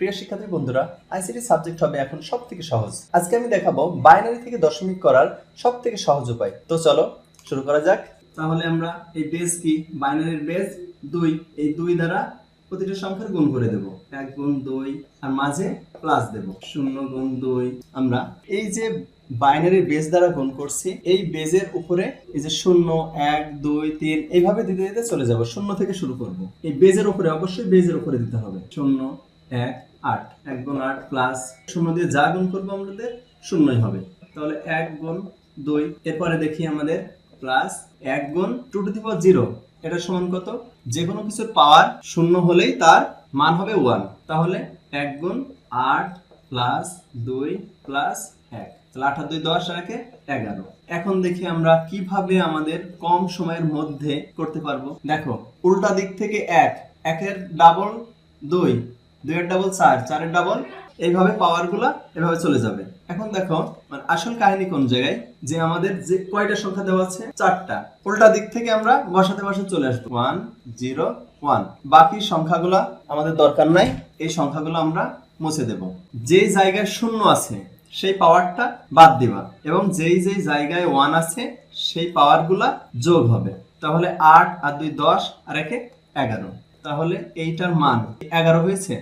প্রিয় শিক্ষার্থী বন্ধুরা, আইসিটি সাবজেক্ট হবে এখন সব থেকে সহজ। আজকে আমি দেখাবো বাইনারি থেকে দশমিক করার সব থেকে সহজ উপায়। তো চলো, শুরু করা যাক। তাহলে আমরা এই বেস কি? বাইনারির বেস দুই। এই দুই দ্বারা প্রতিটা সংখ্যার গুণ করে দেব। এক গুণ দুই, আর মাঝে প্লাস দেব। শূন্য গুণ দুই। আমরা এই যে বাইনারি বেস দ্বারা গুণ করছি, এই বেজের উপরে এই যে শূন্য, এক, দুই, তিন, এইভাবে দিতে দিতে চলে যাব। শূন্য থেকে শুরু করব। এই বেজের উপরে অবশ্যই বেজের উপরে দিতে হবে। শূন্য এক আট। এক গুণ আট প্লাস শূন্য দিয়ে যা গুণ করব আমাদের, শূন্যই হবে। তাহলে এক গুণ দুই, এরপরে দেখি আমাদের প্লাস এক গুণ টু টু দি জিরো এটা সমান কত? যে কোনো কিছুর পাওয়ার শূন্য হলেই তার মান হবে ওয়ান তাহলে এক গুণ আট প্লাস দুই প্লাস এক। তাহলে আট আর দুই দশ একে এগারো। এখন দেখি আমরা কীভাবে আমাদের কম সময়ের মধ্যে করতে পারব। দেখো, উল্টা দিক থেকে এক, একের ডাবল দুই দুইয়ের ডাবল চার, চারের ডাবল এইভাবে পাওয়ারগুলা এভাবে চলে যাবে। এখন দেখো মানে আসল কাহিনী কোন জায়গায়? যে আমাদের যে কয়টা সংখ্যা দেওয়া আছে? চারটা। উল্টা দিক থেকে আমরা বসাতে বসাতে চলে আসব। ওয়ান জিরো ওয়ান বাকি সংখ্যাগুলা আমাদের দরকার নাই, এই সংখ্যাগুলো আমরা মুছে দেব। যে জায়গায় শূন্য আছে, সেই পাওয়ারটা বাদ দিবা এবং যেই যেই জায়গায় ওয়ান আছে, সেই পাওয়ারগুলা যোগ হবে। তাহলে আট আর দুই, দশ, আর একে এগারো। তাহলে এইটার মান এগারো হয়েছে।